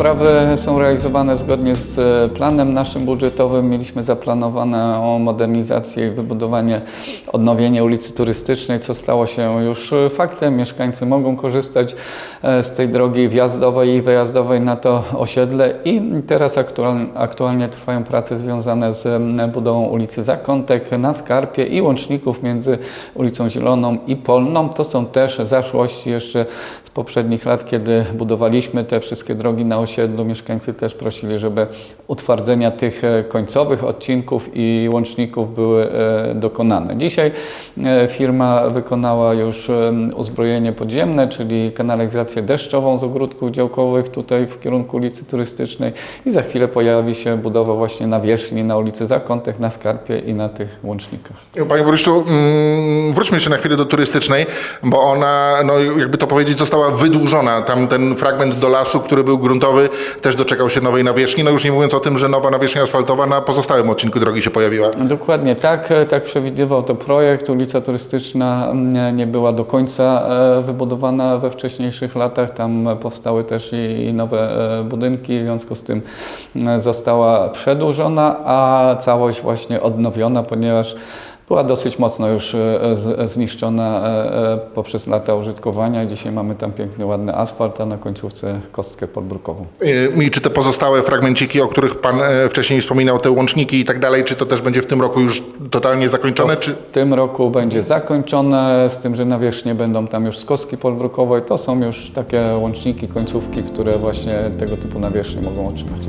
sprawy są realizowane zgodnie z e, planem naszym budżetowym. Mieliśmy zaplanowane o modernizację i wybudowanie, odnowienie ulicy turystycznej, co stało się już e, faktem. Mieszkańcy mogą korzystać e, z tej drogi wjazdowej i wyjazdowej na to osiedle i teraz aktualnie, trwają prace związane z budową ulicy Zakątek na Skarpie i łączników między ulicą Zieloną i Polną. To są też zaszłości jeszcze z poprzednich lat, kiedy budowaliśmy te wszystkie drogi na osiedlu. Mieszkańcy też prosili, żeby utwardzenia tych e, końcowych odcinków i łączników były e, dokonane. Dzisiaj e, firma wykonała już uzbrojenie podziemne, czyli kanalizację deszczową z ogródków działkowych tutaj w kierunku ulicy turystycznej i za chwilę pojawi się budowa właśnie nawierzchni na ulicy Zakątek, na Skarpie i na tych łącznikach. Panie burmistrzu, mm, wróćmy jeszcze na chwilę do turystycznej, bo ona, no jakby to powiedzieć, została wydłużona. Tam ten fragment do lasu, który był gruntowy, też doczekał się nowej nawierzchni. No już nie mówiąc o tym, że nowa nawierzchnia asfaltowa na pozostałym odcinku drogi się pojawiła. Dokładnie tak, e, tak przewidywał to projekt. Ulica turystyczna nie była do końca e, wybudowana we wcześniejszych latach. Tam powstały też i nowe e, budynki, w związku z tym została przedłużona, a całość właśnie odnowiona, ponieważ była dosyć mocno już e, zniszczona e, e, poprzez lata użytkowania. Dzisiaj mamy tam piękny, ładny asfalt, a na końcówce kostkę podbrukową. I czy te pozostałe fragmenciki, o których Pan wcześniej wspominał, te łączniki i tak dalej, czy to też będzie w tym roku już totalnie zakończone? Czy... W tym roku będzie zakończone, z tym, że nawierzchnie będą tam już z kostki podbrukowej. To są już takie łączniki, końcówki, które właśnie tego typu nawierzchnie mogą otrzymać.